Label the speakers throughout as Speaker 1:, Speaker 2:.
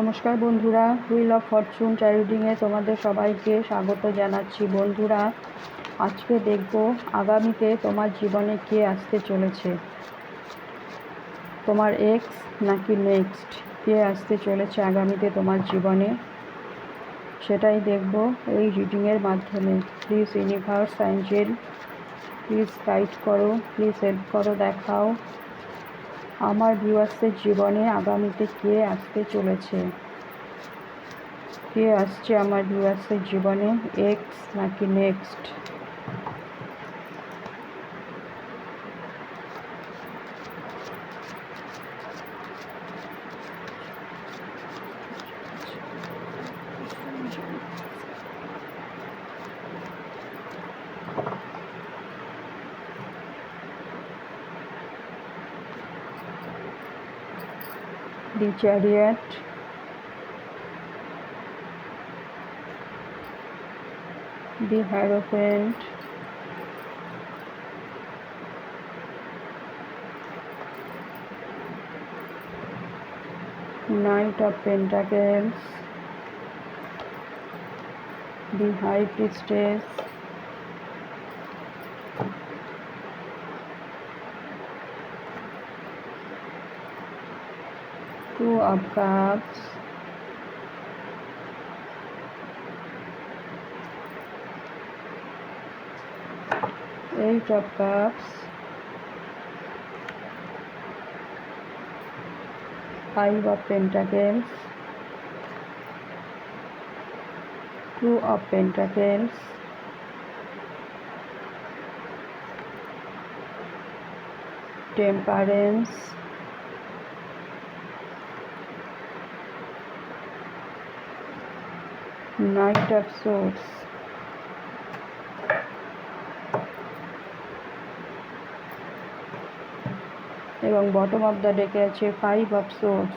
Speaker 1: নমস্কার বন্ধুরা wheel of Fortune ট্র্যাডিংয়ে তোমাদের সবাইকে স্বাগত জানাচ্ছি। বন্ধুরা, আজকে দেখব আগামীতে তোমার জীবনে কে আসতে চলেছে। তোমার এক্স নাকি নেক্সট কে আসতে চলেছে আগামীতে তোমার জীবনে? সেটাই দেখব এই রিডিংয়ের মাধ্যমে। Please universe angel please guide করো প্লিজ হেল্প করো, দেখাও। আমার ভিউয়ার্সের জীবনে আগামীতে কে আসতে চলেছে? কে আসছে আমার ভিউয়ার্সের জীবনে? এক্স নাকি next the chariot. The hierophant. Knight of pentacles. The high priestess two of cups. Eight of cups. Five of pentacles. Two of temperance knight of swords. এবং বটম অফ দ্য ডেকে আছে ফাইভ অফ সোর্স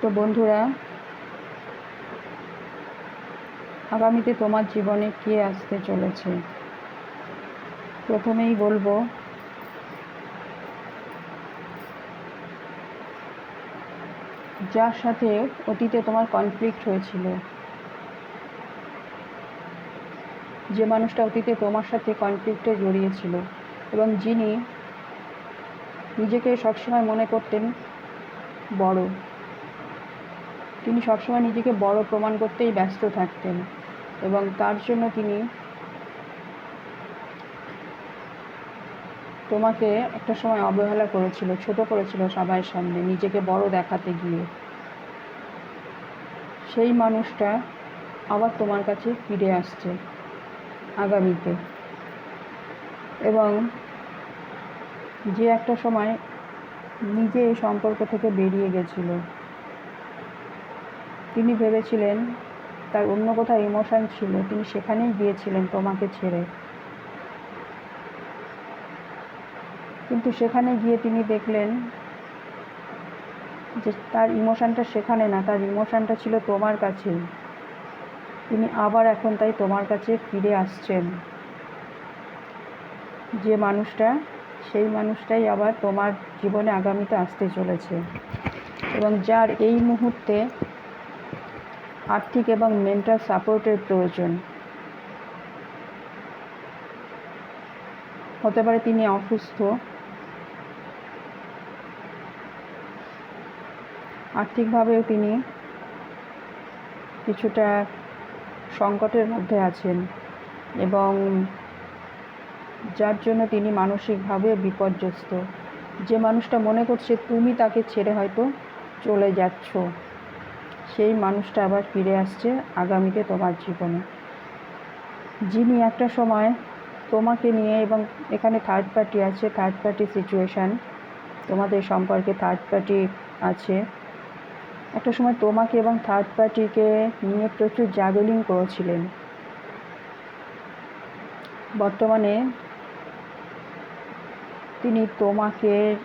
Speaker 1: তো বন্ধুরা, আগামীতে তোমার জীবনে কে আসতে চলেছে? প্রথমেই বলব যার সাথে অতীতে তোমার কনফ্লিক্ট হয়েছিল। যে মানুষটা অতীতে তোমার সাথে কনফ্লিক্টে জড়িয়েছিল এবং যিনি নিজেকে সবসময় মনে করতেন বড়। তিনি সবসময় নিজেকে বড় প্রমাণ করতেই ব্যস্ত থাকতেন এবং তার জন্য তিনি তোমাকে একটা সময় অবহেলা করেছিল, ছোট করেছিল সবার সামনে, নিজেকে বড় দেখাতে গিয়ে। সেই মানুষটা আবার তোমার কাছে ফিরে আসছে আগামীতে। এবং যে একটা সময় নিজে এই সম্পর্ক থেকে বেরিয়ে গেছিল। তিনি ভেবেছিলেন তার অন্য কোথাও ইমোশন ছিল, তিনি সেখানেই গিয়েছিলেন তোমাকে ছেড়ে। কিন্তু সেখানে গিয়ে তিনি দেখলেন যে তার ইমোশনটা সেখানে না, তার ইমোশনটা ছিল তোমার কাছেই তিনি আবার এখন তাই তোমার কাছে ফিরে আসছেন। যে মানুষটা, সেই মানুষটাই আবার তোমার জীবনে আগামীতে আসতে চলেছে। এবং যার এই মুহূর্তে আর্থিক এবং মেন্টাল সাপোর্টের প্রয়োজন। হতে পারে তিনি অসুস্থ আর্থিকভাবেও তিনি কিছুটা সংকটের মধ্যে আছেন এবং যার জন্য তিনি মানসিকভাবে বিপর্যস্ত। যে মানুষটা মনে করছে, তুমি তাকে ছেড়ে হয়তো চলে যাচ্ছ। সেই মানুষটা আবার ফিরে আসছে আগামীতে তোমার জীবনে। যিনি একটা সময় তোমাকে নিয়ে এবং এখানে থার্ড পার্টি আছে থার্ড পার্টি সিচুয়েশান তোমাদের সম্পর্কে থার্ড পার্টি আছে। একটা সময় তোমাকে এবং থার্ড পার্টিকে নিয়ে প্রচুর জাগলিং করেছিলেন। বর্তমানে তিনি তোমাকে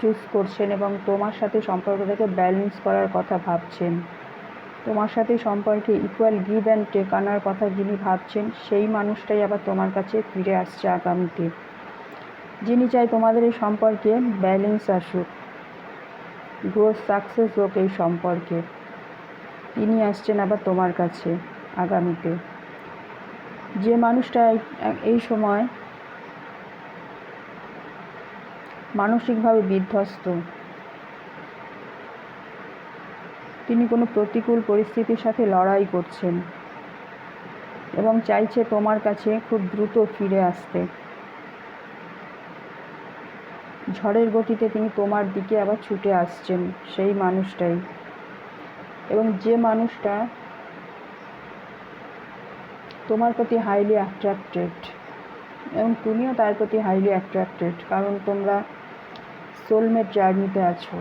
Speaker 1: চুজ করছেন এবং তোমার সাথে সম্পর্কটাকে ব্যালেন্স করার কথা ভাবছেন। তোমার সাথে সম্পর্কে ইকুয়াল গিভ অ্যান্ড টেক আনার কথা যিনি ভাবছেন, সেই মানুষটাই আবার তোমার কাছে ফিরে আসছে আগামীতে। যিনি চাই তোমাদের এই সম্পর্কে ব্যালেন্স আসুক। গ্রোথ সাকসেস হোক এই সম্পর্কে। তিনি আসছেন আবার তোমার কাছে আগামীতে। যে মানুষটা এই সময় মানসিকভাবে বিধ্বস্ত, তিনি কোনো প্রতিকূল পরিস্থিতির সাথে লড়াই করছেন এবং চাইছে তোমার কাছে খুব দ্রুত ফিরে আসতে। ঝড়ের গতিতে তিনি তোমার দিকে আবার ছুটে আসছেন, সেই মানুষটাই। এবং যে মানুষটা তোমার প্রতি হাইলি অ্যাট্রাক্টেড এবং তুমিও তার প্রতি হাইলি অ্যাট্রাক্টেড কারণ তোমরা সোলমেট জার্নিতে আছো।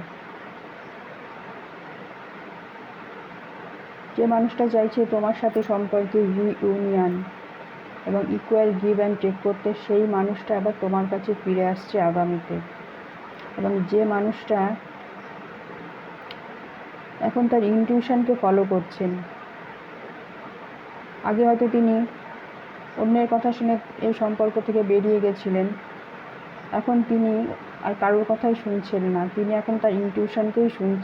Speaker 1: যে মানুষটা চাইছে তোমার সাথে সম্পর্কে রিউনিয়ন এবং ইকুয়াল গিভ অ্যান্ড টেক করতে, সেই মানুষটা আবার তোমার কাছে ফিরে আসছে আগামীতে। এবং যে মানুষটা এখন তার ইনটিউশনকে ফলো করছেন। আগে হয়তো তিনি অন্যের কথা শুনে এই সম্পর্ক থেকে বেরিয়ে গেছিলেন। এখন তিনি আর কারোর কথাই শুনছেন না। তিনি এখন তার ইনটিউশনকেই শুন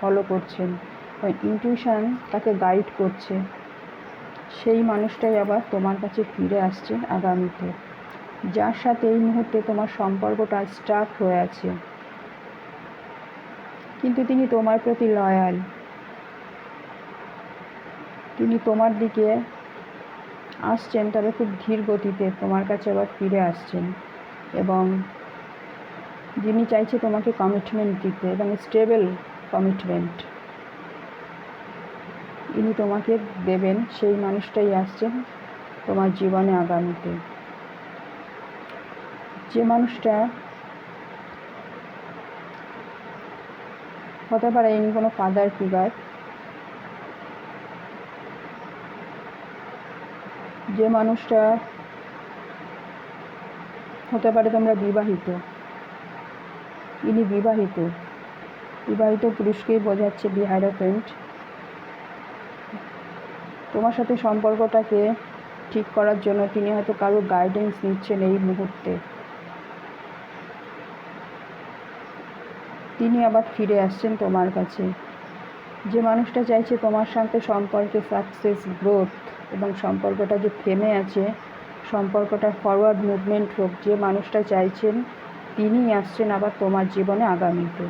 Speaker 1: ফলো করছেন। ইনটিউশন তাকে গাইড করছে। সেই মানুষটাই আবার তোমার কাছে ফিরে আসছে আগামীতে। যার সাথে এই মুহূর্তে তোমার সম্পর্কটা স্টাক হয়ে আছে। কিন্তু তিনি তোমার প্রতি লয়াল। তিনি তোমার দিকে আসছেন, তবে খুব ধীর গতিতে তোমার কাছে আবার ফিরে আসছেন এবং যিনি চাইছে তোমাকে কমিটমেন্ট দিতে এবং স্টেবল কমিটমেন্ট ইনি তোমাকে দেবেন, সেই মানুষটাই আসছেন তোমার জীবনে আগামীতে। যে মানুষটা হতে পারে, ইনি কোনো ফাদার ফিগার যে মানুষটা হতে পারে তোমরা বিবাহিত, ইনি বিবাহিত। বিবাহিত পুরুষকেই বোঝাচ্ছে বিহার ফ্রেন্ড তোমার সাথে সম্পর্কটাকে ঠিক করার জন্য তিনি হয়তো কারও গাইডেন্স নিচ্ছেন এই মুহূর্তে। তিনি আবার ফিরে আসছেন তোমার কাছে। যে মানুষটা চাইছে তোমার সাথে সম্পর্কে সাকসেস গ্রোথ এবং সম্পর্কটা যে থেমে আছে, সম্পর্কটা ফরওয়ার্ড মুভমেন্ট হোক, যে মানুষটা চাইছেন তিনিই আসছেন আবার তোমার জীবনে আগামীতে।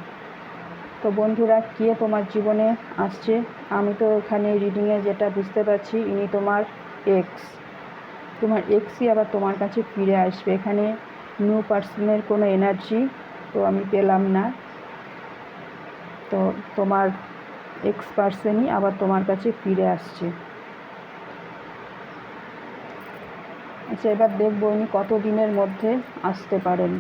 Speaker 1: তো বন্ধুরা, কে তোমার জীবনে আসছে? আমি তো এখানে রিডিংয়ে যেটা বুঝতে পারছি, ইনি তোমার এক্স তোমার এক্সই আবার তোমার কাছে ফিরে আসবে। এখানে নিউ পার্সনের কোনো এনার্জি তো আমি পেলাম না। তো তোমার এক্স পার্সনই আবার তোমার কাছে ফিরে আসছে। আচ্ছা এবার দেখব উনি কত দিনের মধ্যে আসতে পারেন।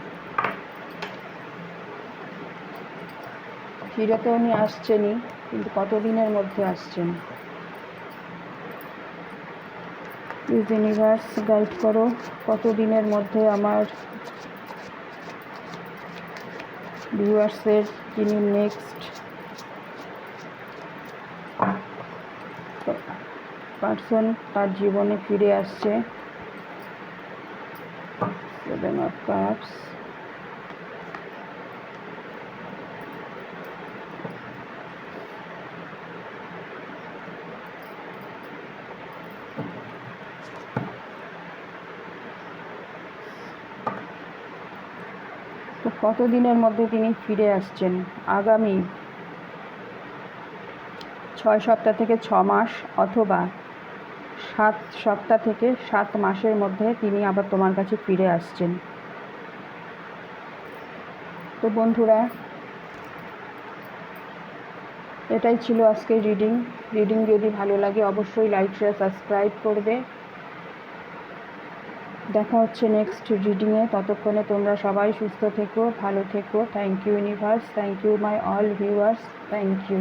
Speaker 1: ফিরে তো উনি আসছেনই, কিন্তু কত দিনের মধ্যে আসছেন? প্লিজ ইউনিভার্স গাইড করো কত দিনের মধ্যে আমার ভিউয়ার্সের যিনি নেক্সট পার্সন তার জীবনে ফিরে আসছে। সেভেন অফ কাপস তো কত দিনের মধ্যে তিনি ফিরে আসছেন? আগামী ছয় সপ্তাহ থেকে ছ মাস অথবা সাত সপ্তাহ থেকে সাত মাসের মধ্যে তিনি আবার তোমার কাছে ফিরে আসছেন। তো বন্ধুরা, এটাই ছিল আজকের রিডিং। রিডিং যদি ভালো লাগে অবশ্যই লাইক শেয়ার সাবস্ক্রাইব করবে। দেখা হচ্ছে নেক্সট রিডিংয়ে ততক্ষণে তোমরা সবাই সুস্থ থেকো, ভালো থেকো। Thank you universe thank you my all viewers thank you